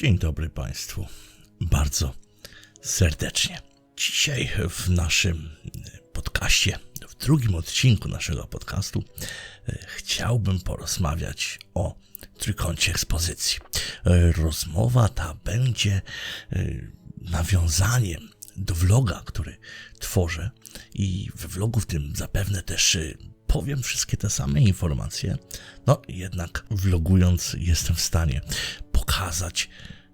Dzień dobry Państwu. Bardzo serdecznie. Dzisiaj w naszym podcaście, w drugim odcinku naszego podcastu, e, chciałbym porozmawiać o trójkącie ekspozycji. E, Rozmowa ta będzie e, nawiązaniem do vloga, który tworzę i we vlogu w tym zapewne też powiem wszystkie te same informacje. No jednak vlogując jestem w stanie pokazać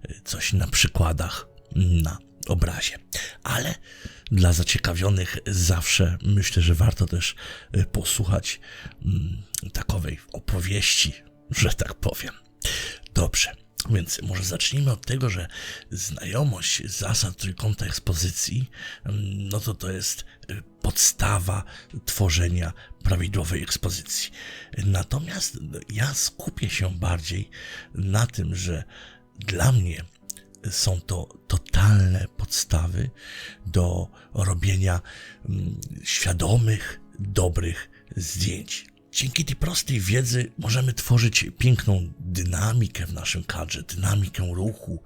y, coś na przykładach na obrazie. Ale dla zaciekawionych zawsze myślę, że warto też y, posłuchać mm, takowej opowieści, że tak powiem. Dobrze. Więc może zacznijmy od tego, że znajomość zasad trójkąta ekspozycji, mm, no to to jest y, podstawa tworzenia prawidłowej ekspozycji. Natomiast no, ja skupię się bardziej na tym, że dla mnie są to totalne podstawy do robienia mm, świadomych, dobrych zdjęć. Dzięki tej prostej wiedzy możemy tworzyć piękną dynamikę w naszym kadrze, dynamikę ruchu.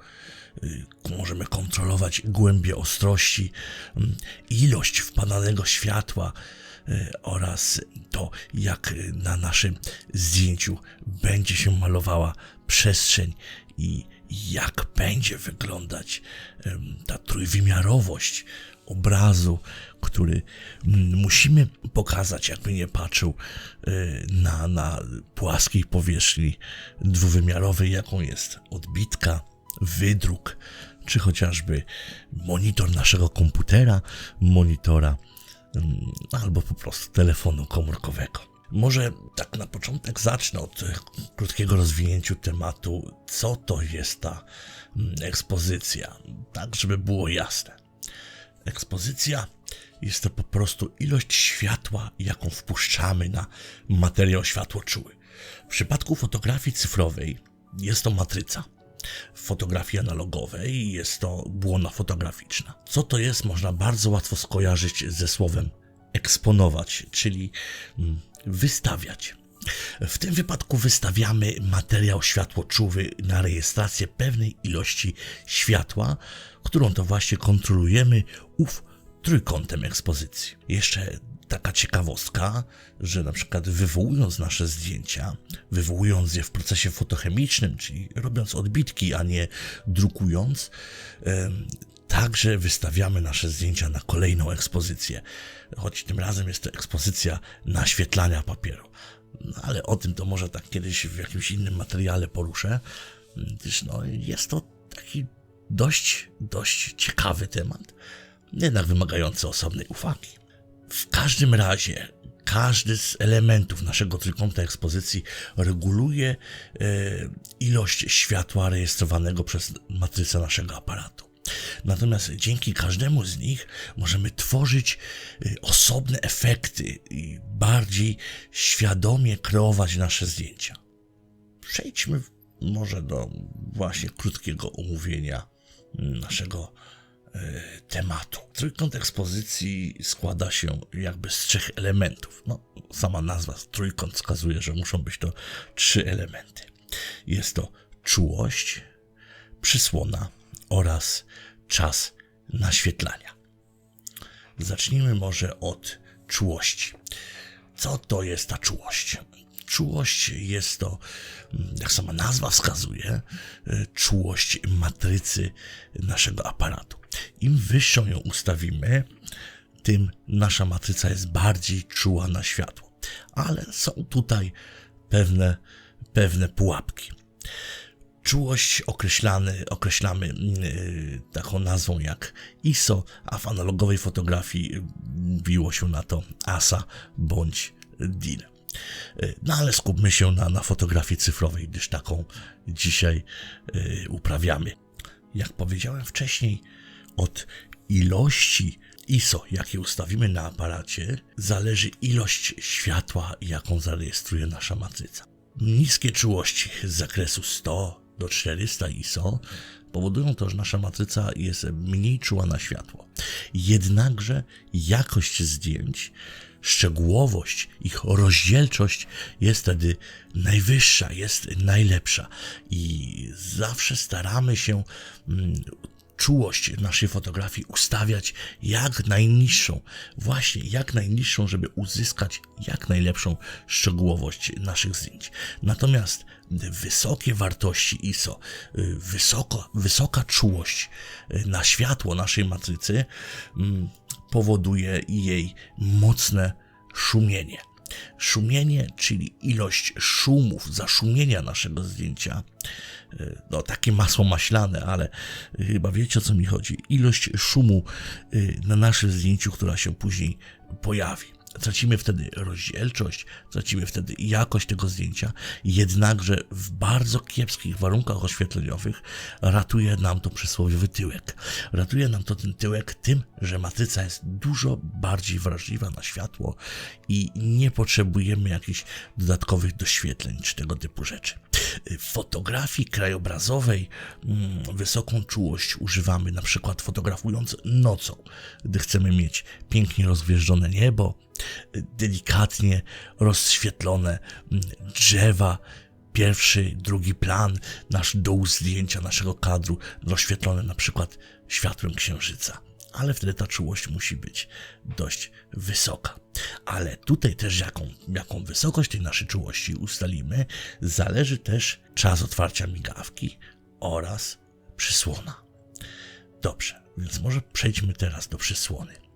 y, Możemy kontrolować głębię ostrości, mm, ilość wpadanego światła y, oraz to, jak y, na naszym zdjęciu będzie się malowała przestrzeń i jak będzie wyglądać ta trójwymiarowość obrazu, który mm, musimy pokazać, jakby nie patrzył y, na, na płaskiej powierzchni dwuwymiarowej, jaką jest odbitka, wydruk, czy chociażby monitor naszego komputera, monitora mm, albo po prostu telefonu komórkowego. Może tak na początek zacznę od e, krótkiego rozwinięcia tematu, co to jest ta mm, ekspozycja, tak żeby było jasne. Ekspozycja jest to po prostu ilość światła, jaką wpuszczamy na materiał światłoczuły. W przypadku fotografii cyfrowej jest to matryca. W fotografii analogowej jest to błona fotograficzna. Co to jest, można bardzo łatwo skojarzyć ze słowem eksponować, czyli mm, wystawiać. W tym wypadku wystawiamy materiał światłoczuły na rejestrację pewnej ilości światła, którą to właśnie kontrolujemy ów trójkątem ekspozycji. Jeszcze taka ciekawostka, że na przykład wywołując nasze zdjęcia, wywołując je w procesie fotochemicznym, czyli robiąc odbitki, a nie drukując, Także wystawiamy nasze zdjęcia na kolejną ekspozycję, choć tym razem jest to ekspozycja naświetlania papieru. No, ale o tym to może tak kiedyś w jakimś innym materiale poruszę, gdyż no, jest to taki dość, dość ciekawy temat, jednak wymagający osobnej uwagi. W każdym razie, każdy z elementów naszego trójkąta ekspozycji reguluje e, ilość światła rejestrowanego przez matrycę naszego aparatu. Natomiast dzięki każdemu z nich możemy tworzyć y, osobne efekty i bardziej świadomie kreować nasze zdjęcia. Przejdźmy może do właśnie krótkiego omówienia naszego y, tematu. Trójkąt ekspozycji składa się jakby z trzech elementów. No, sama nazwa trójkąt wskazuje, że muszą być to trzy elementy. Jest to czułość, przysłona oraz czas naświetlania. Zacznijmy może od czułości. Co to jest ta czułość? Czułość jest to, jak sama nazwa wskazuje, czułość matrycy naszego aparatu. Im wyższą ją ustawimy, tym nasza matryca jest bardziej czuła na światło. Ale są tutaj pewne, pewne pułapki. Czułość określany, określamy yy, taką nazwą jak ISO, a w analogowej fotografii biło się na to ASA bądź DIN. Yy, No ale skupmy się na, na fotografii cyfrowej, gdyż taką dzisiaj uprawiamy. Jak powiedziałem wcześniej, od ilości ISO, jakie ustawimy na aparacie, zależy ilość światła, jaką zarejestruje nasza matryca. Niskie czułości z zakresu 100 do 400 ISO powodują to, że nasza matryca jest mniej czuła na światło. Jednakże jakość zdjęć szczegółowość, ich rozdzielczość jest wtedy najwyższa, jest najlepsza. I zawsze staramy się mm, czułość naszej fotografii ustawiać jak najniższą, właśnie jak najniższą, żeby uzyskać jak najlepszą szczegółowość naszych zdjęć. Natomiast wysokie wartości ISO, wysoko, wysoka czułość na światło naszej matrycy mm, powoduje jej mocne szumienie. Szumienie, czyli ilość szumów, zaszumienia naszego zdjęcia, e, no takie masło maślane, ale chyba wiecie o co mi chodzi. Ilość szumu e, na naszym zdjęciu, która się później pojawi. Tracimy wtedy rozdzielczość, tracimy wtedy jakość tego zdjęcia, jednakże w bardzo kiepskich warunkach oświetleniowych ratuje nam to przysłowiowy tyłek. Ratuje nam to ten tyłek tym, że matryca jest dużo bardziej wrażliwa na światło i nie potrzebujemy jakichś dodatkowych doświetleń czy tego typu rzeczy. W fotografii krajobrazowej mm, wysoką czułość używamy na przykład fotografując nocą, gdy chcemy mieć pięknie rozgwieżdżone niebo, delikatnie rozświetlone mm, drzewa, pierwszy, drugi plan, nasz dół zdjęcia naszego kadru rozświetlone na przykład światłem księżyca. Ale wtedy ta czułość musi być dość wysoka. Ale tutaj też jaką, jaką wysokość tej naszej czułości ustalimy, zależy też czas otwarcia migawki oraz przysłona. Dobrze, więc może przejdźmy teraz do przysłony.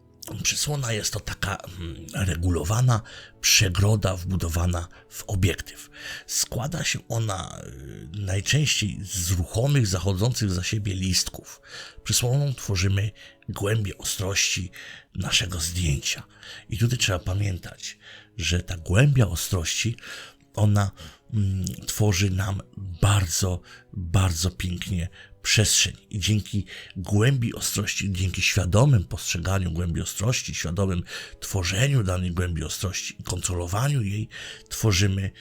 Przysłona jest to taka mm, regulowana przegroda wbudowana w obiektyw. Składa się ona y, najczęściej z ruchomych, zachodzących za siebie listków. Przysłoną tworzymy głębię ostrości naszego zdjęcia. I tutaj trzeba pamiętać, że ta głębia ostrości, ona mm, tworzy nam bardzo, bardzo pięknie przestrzeń i dzięki głębi ostrości, dzięki świadomym postrzeganiu głębi ostrości, świadomym tworzeniu danej głębi ostrości i kontrolowaniu jej, tworzymy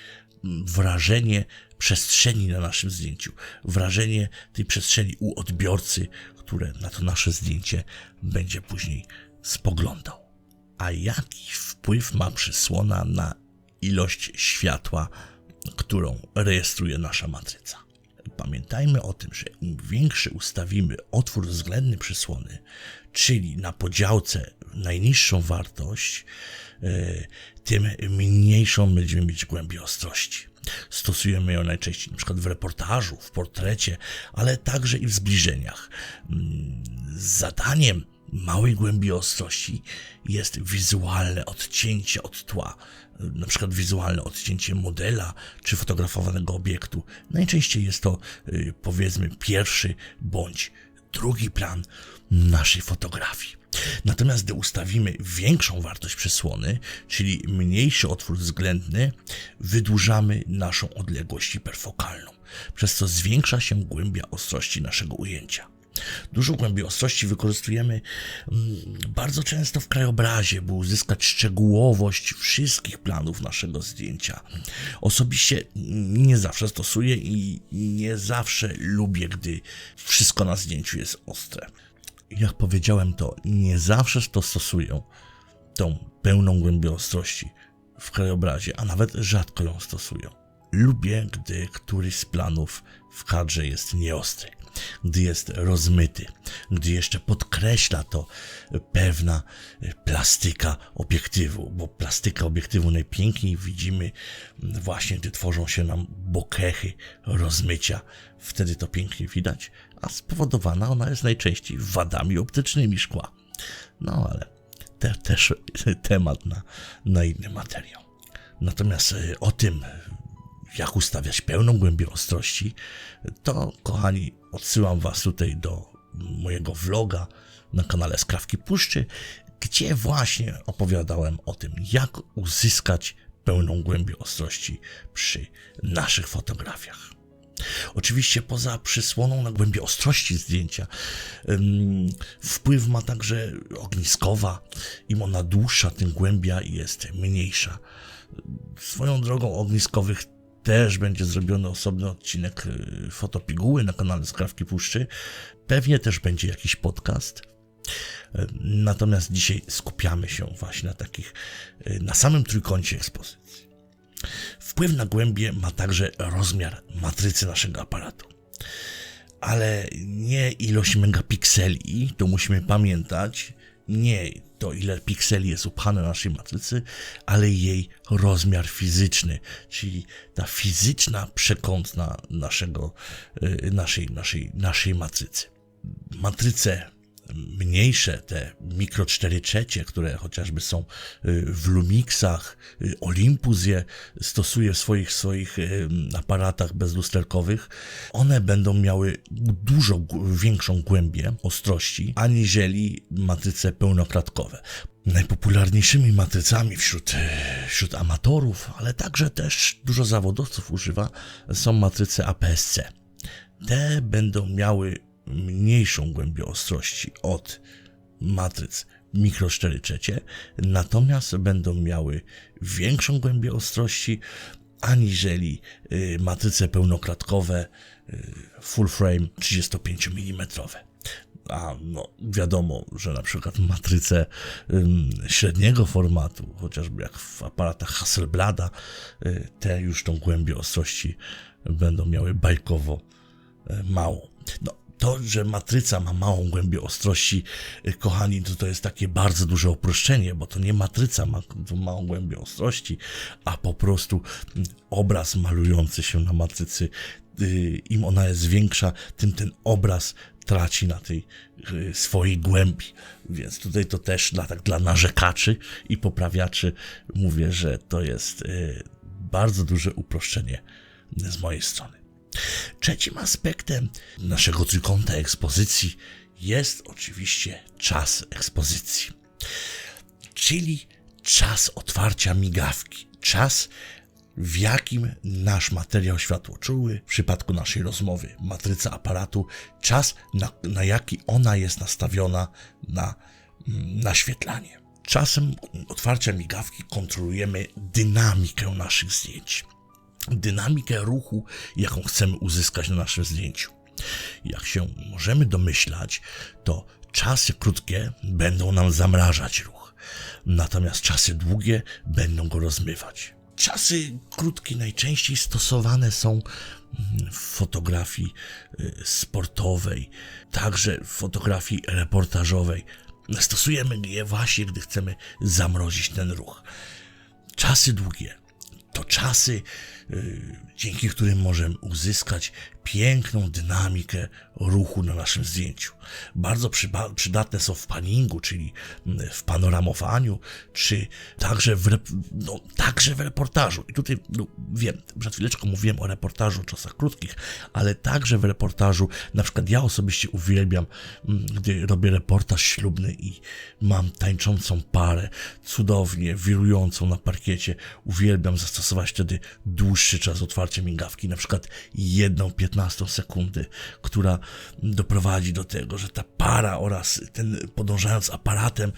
mm, wrażenie przestrzeni na naszym zdjęciu, wrażenie tej przestrzeni u odbiorcy, które na to nasze zdjęcie będzie później spoglądał. A jaki wpływ ma przysłona na ilość światła, którą rejestruje nasza matryca? Pamiętajmy o tym, że im większy ustawimy otwór względny przysłony, czyli na podziałce najniższą wartość, e, tym mniejszą będziemy mieć głębię ostrości. Stosujemy ją najczęściej np. w reportażu, w portrecie, ale także i w zbliżeniach. Mm, zadaniem małej głębi ostrości jest wizualne odcięcie od tła, na przykład wizualne odcięcie modela czy fotografowanego obiektu. Najczęściej jest to y, powiedzmy pierwszy bądź drugi plan naszej fotografii. Natomiast gdy ustawimy większą wartość przesłony, czyli mniejszy otwór względny, wydłużamy naszą odległość hiperfokalną, przez co zwiększa się głębia ostrości naszego ujęcia. Dużo głębi ostrości wykorzystujemy mm, bardzo często w krajobrazie, by uzyskać szczegółowość wszystkich planów naszego zdjęcia. Osobiście nie zawsze stosuję i nie zawsze lubię, gdy wszystko na zdjęciu jest ostre. Jak powiedziałem, to nie zawsze to stosuję, tą pełną głębię ostrości w krajobrazie, a nawet rzadko ją stosuję. Lubię, gdy któryś z planów w kadrze jest nieostry gdy jest rozmyty, gdy jeszcze podkreśla to pewna plastyka obiektywu, bo plastyka obiektywu najpiękniej widzimy właśnie, gdy tworzą się nam bokechy rozmycia. Wtedy to pięknie widać, a spowodowana ona jest najczęściej wadami optycznymi szkła. No ale te, też temat na, na inny materiał. Natomiast e, o tym, jak ustawiać pełną głębię ostrości, to kochani, odsyłam Was tutaj do mojego vloga na kanale Skrawki Puszczy, gdzie właśnie opowiadałem o tym, jak uzyskać pełną głębię ostrości przy naszych fotografiach. Oczywiście poza przysłoną na głębię ostrości zdjęcia wpływ ma także ogniskowa. Im ona dłuższa, tym głębia jest mniejsza. Swoją drogą ogniskowych też będzie zrobiony osobny odcinek y, fotopiguły na kanale Skrawki Puszczy. Pewnie też będzie jakiś podcast. E, Natomiast dzisiaj skupiamy się właśnie na takich, e, na samym trójkącie ekspozycji. Wpływ na głębie ma także rozmiar matrycy naszego aparatu. Ale nie ilość megapikseli, to musimy pamiętać, nie to ile pikseli jest upchane na naszej matrycy, ale jej rozmiar fizyczny, czyli ta fizyczna przekątna naszego, y, naszej, naszej, naszej matrycy. Matryce mniejsze, te mikro 4 trzecie, które chociażby są y, w Lumixach, y, Olympus je stosuje w swoich, swoich y, aparatach bezlusterkowych, one będą miały dużo większą głębię ostrości, aniżeli matryce pełnoklatkowe. Najpopularniejszymi matrycami wśród, wśród amatorów, ale także też dużo zawodowców używa, są matryce APS-C. Te będą miały mniejszą głębię ostrości od matryc mikro 4 trzecie, natomiast będą miały większą głębię ostrości aniżeli y, matryce pełnoklatkowe y, full frame 35 mm. A no, wiadomo, że na przykład matryce średniego formatu, chociażby jak w aparatach Hasselblada, y, te już tą głębię ostrości będą miały bajkowo małą. No, to, że matryca ma małą głębię ostrości, y, kochani, to, to jest takie bardzo duże uproszczenie, bo to nie matryca ma małą głębię ostrości, a po prostu mm, obraz malujący się na matrycy, y, im ona jest większa, tym ten obraz traci na tej y, swojej głębi. Więc tutaj to też dla, tak, dla narzekaczy i poprawiaczy mówię, że to jest bardzo duże uproszczenie z mojej strony. Trzecim aspektem naszego trójkąta ekspozycji jest oczywiście czas ekspozycji, czyli czas otwarcia migawki, czas w jakim nasz materiał światłoczuły, w przypadku naszej rozmowy, matryca aparatu, czas na, na jaki ona jest nastawiona na mm, naświetlanie. Czasem otwarcia migawki kontrolujemy dynamikę naszych zdjęć dynamikę ruchu, jaką chcemy uzyskać na naszym zdjęciu. Jak się możemy domyślać, to czasy krótkie będą nam zamrażać ruch, natomiast czasy długie będą go rozmywać. Czasy krótkie najczęściej stosowane są w fotografii y, sportowej, także w fotografii reportażowej. Stosujemy je właśnie, gdy chcemy zamrozić ten ruch. Czasy długie to czasy, dzięki którym możemy uzyskać piękną dynamikę ruchu na naszym zdjęciu. Bardzo przydatne są w paningu, czyli mm, w panoramowaniu, czy także w, no, także w reportażu. I tutaj no, wiem, przed chwileczką mówiłem o reportażu o czasach krótkich, ale także w reportażu, na przykład ja osobiście uwielbiam, mm, gdy robię reportaż ślubny i mam tańczącą parę, cudownie wirującą na parkiecie, uwielbiam zastosować wtedy dłuższy czas otwarcia migawki, na przykład jedną 15 sekundy, która doprowadzi do tego, że ta para oraz ten podążając aparatem e,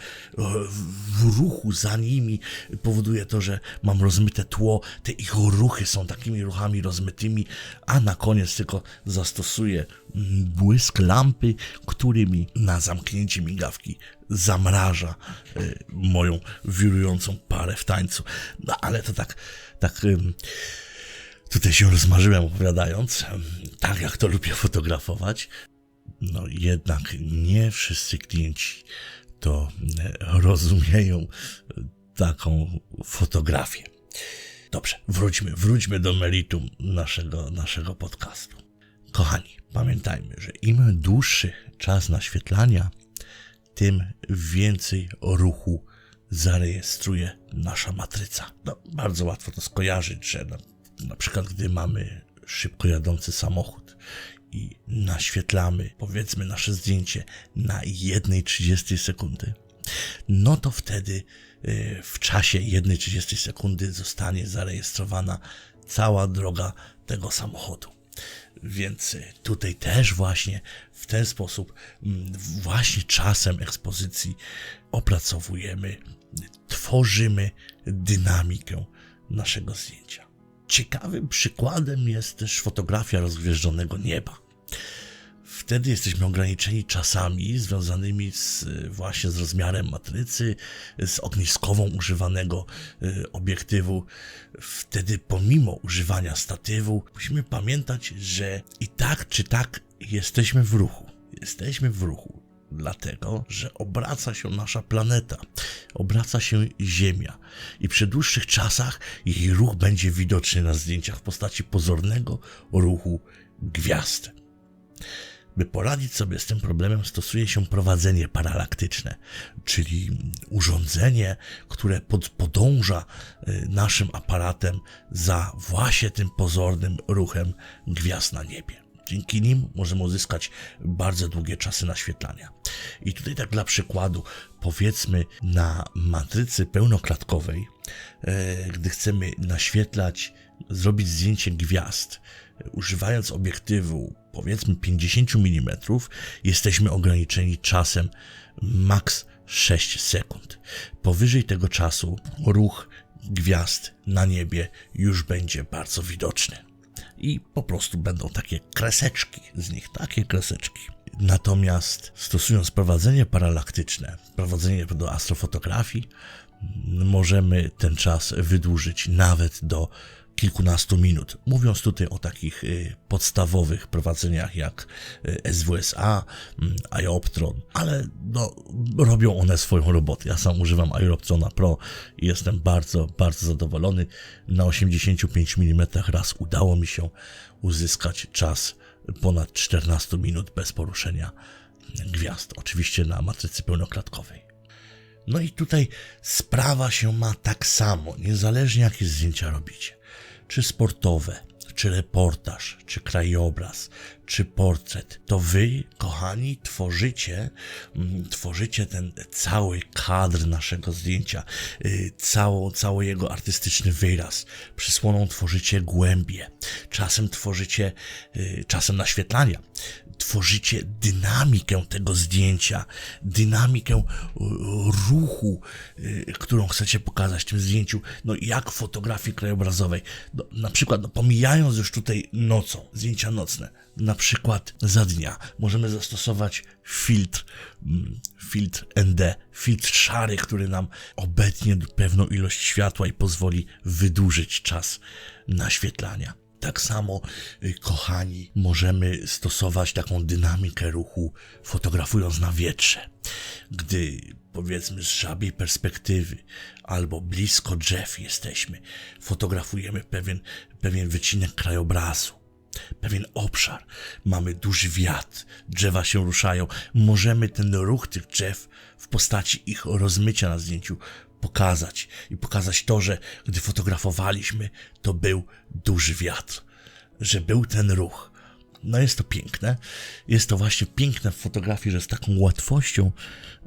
w ruchu za nimi powoduje to, że mam rozmyte tło, te ich ruchy są takimi ruchami rozmytymi, a na koniec tylko zastosuję mm, błysk lampy, którymi na zamknięcie migawki zamraża e, moją wirującą parę w tańcu. No ale to tak, tak ym, tutaj się rozmarzyłem opowiadając, tak jak to lubię fotografować. No jednak nie wszyscy klienci to e, rozumieją e, taką fotografię. Dobrze, wróćmy, wróćmy do meritum naszego, naszego podcastu. Kochani, pamiętajmy, że im dłuższy czas naświetlania, tym więcej ruchu zarejestruje nasza matryca. No, bardzo łatwo to skojarzyć, że na, na przykład gdy mamy szybko jadący samochód i naświetlamy, powiedzmy, nasze zdjęcie na 1,30 sekundy, no to wtedy y, w czasie 1,30 sekundy zostanie zarejestrowana cała droga tego samochodu. Więc y, tutaj też właśnie w ten sposób, mm, właśnie czasem ekspozycji opracowujemy, tworzymy dynamikę naszego zdjęcia. Ciekawym przykładem jest też fotografia rozgwieżdżonego nieba. Wtedy jesteśmy ograniczeni czasami związanymi z, właśnie z rozmiarem matrycy, z ogniskową używanego y, obiektywu. Wtedy pomimo używania statywu musimy pamiętać, że i tak czy tak jesteśmy w ruchu. Jesteśmy w ruchu dlatego, że obraca się nasza planeta, obraca się Ziemia i przy dłuższych czasach jej ruch będzie widoczny na zdjęciach w postaci pozornego ruchu gwiazd. By poradzić sobie z tym problemem, stosuje się prowadzenie paralaktyczne, czyli urządzenie, które pod, podąża y, naszym aparatem za właśnie tym pozornym ruchem gwiazd na niebie. Dzięki nim możemy uzyskać bardzo długie czasy naświetlania. I tutaj tak dla przykładu, powiedzmy na matrycy pełnoklatkowej, e, gdy chcemy naświetlać, zrobić zdjęcie gwiazd, używając obiektywu powiedzmy 50 mm, jesteśmy ograniczeni czasem maks 6 sekund. Powyżej tego czasu ruch gwiazd na niebie już będzie bardzo widoczny i po prostu będą takie kreseczki z nich, takie kreseczki. Natomiast stosując prowadzenie paralaktyczne, prowadzenie do astrofotografii, możemy ten czas wydłużyć nawet do kilkunastu minut. Mówiąc tutaj o takich y, podstawowych prowadzeniach jak y, SWSA, mm, Ioptron, ale no, robią one swoją robotę. Ja sam używam Ioptrona Pro i jestem bardzo, bardzo zadowolony. Na 85 mm raz udało mi się uzyskać czas ponad 14 minut bez poruszenia gwiazd. Oczywiście na matrycy pełnoklatkowej. No i tutaj sprawa się ma tak samo, niezależnie jakie zdjęcia robicie czy sportowe, czy reportaż, czy krajobraz, czy portret, to wy, kochani, tworzycie, mm, tworzycie ten cały kadr naszego zdjęcia, yy, cało, cały jego artystyczny wyraz. Przysłoną tworzycie głębie, czasem tworzycie, yy, czasem naświetlania, tworzycie dynamikę tego zdjęcia, dynamikę e, ruchu, e, którą chcecie pokazać w tym zdjęciu, no jak w fotografii krajobrazowej. No, na przykład, no, pomijając już tutaj nocą, zdjęcia nocne, na przykład za dnia możemy zastosować filtr, mm, filtr ND, filtr szary, który nam obetnie pewną ilość światła i pozwoli wydłużyć czas naświetlania. Tak samo, y, kochani, możemy stosować taką dynamikę ruchu, fotografując na wietrze. Gdy, powiedzmy, z żabiej perspektywy albo blisko drzew jesteśmy, fotografujemy pewien, pewien wycinek krajobrazu pewien obszar, mamy duży wiatr, drzewa się ruszają, możemy ten ruch tych drzew w postaci ich rozmycia na zdjęciu pokazać i pokazać to, że gdy fotografowaliśmy, to był duży wiatr, że był ten ruch. No jest to piękne. Jest to właśnie piękne w fotografii, że z taką łatwością,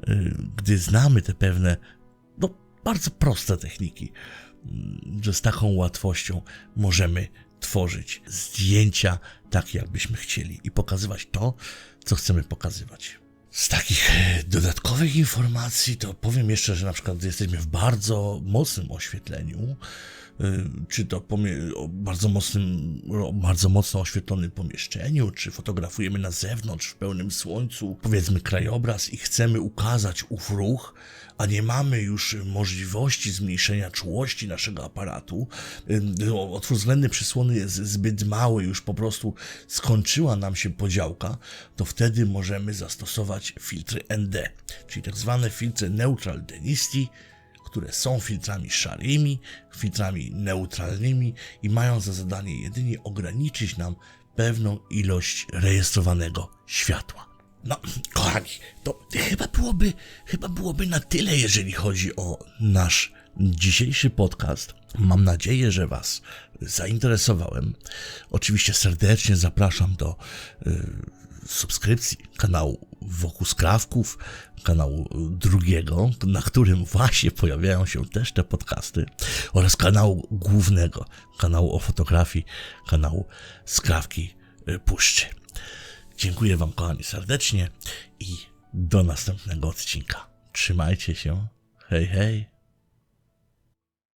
y, gdy znamy te pewne, no bardzo proste techniki, y, że z taką łatwością możemy tworzyć zdjęcia tak, jakbyśmy chcieli i pokazywać to, co chcemy pokazywać. Z takich e, dodatkowych informacji to powiem jeszcze, że na przykład jesteśmy w bardzo mocnym oświetleniu, czy to bardzo mocnym, bardzo mocno oświetlonym pomieszczeniu, czy fotografujemy na zewnątrz w pełnym słońcu, powiedzmy krajobraz i chcemy ukazać ów ruch, a nie mamy już możliwości zmniejszenia czułości naszego aparatu, otwór względny przysłony jest zbyt mały, już po prostu skończyła nam się podziałka, to wtedy możemy zastosować filtry ND, czyli tak zwane filtry Neutral Density, które są filtrami szarymi, filtrami neutralnymi i mają za zadanie jedynie ograniczyć nam pewną ilość rejestrowanego światła. No, kochani, to chyba byłoby, chyba byłoby na tyle, jeżeli chodzi o nasz dzisiejszy podcast. Mam nadzieję, że Was zainteresowałem. Oczywiście serdecznie zapraszam do y, subskrypcji kanału Wokół Skrawków, kanału drugiego, na którym właśnie pojawiają się też te podcasty, oraz kanału głównego, kanału o fotografii, kanału Skrawki y, Puszczy. Dziękuję Wam, kochani, serdecznie i do następnego odcinka. Trzymajcie się. Hej, hej.